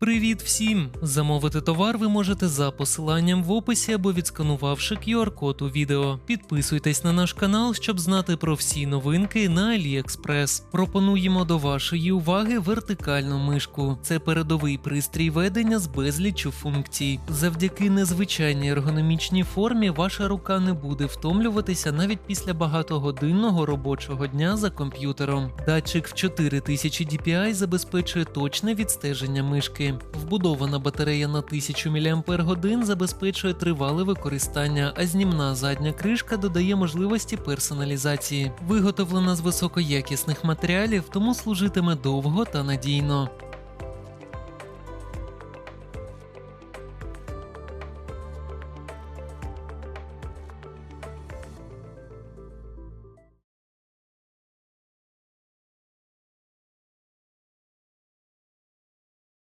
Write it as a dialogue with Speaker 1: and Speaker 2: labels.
Speaker 1: Привіт всім! Замовити товар ви можете за посиланням в описі або відсканувавши QR-код у відео. Підписуйтесь на наш канал, щоб знати про всі новинки на AliExpress. Пропонуємо до вашої уваги вертикальну мишку. Це передовий пристрій ведення з безліччю функцій. Завдяки незвичайній ергономічній формі ваша рука не буде втомлюватися навіть після багатогодинного робочого дня за комп'ютером. Датчик в 4000 DPI забезпечує точне відстеження мишки. Вбудована батарея на 1000 мАч забезпечує тривале використання, а знімна задня кришка додає можливості персоналізації. Виготовлена з високоякісних матеріалів, тому служитиме довго та надійно.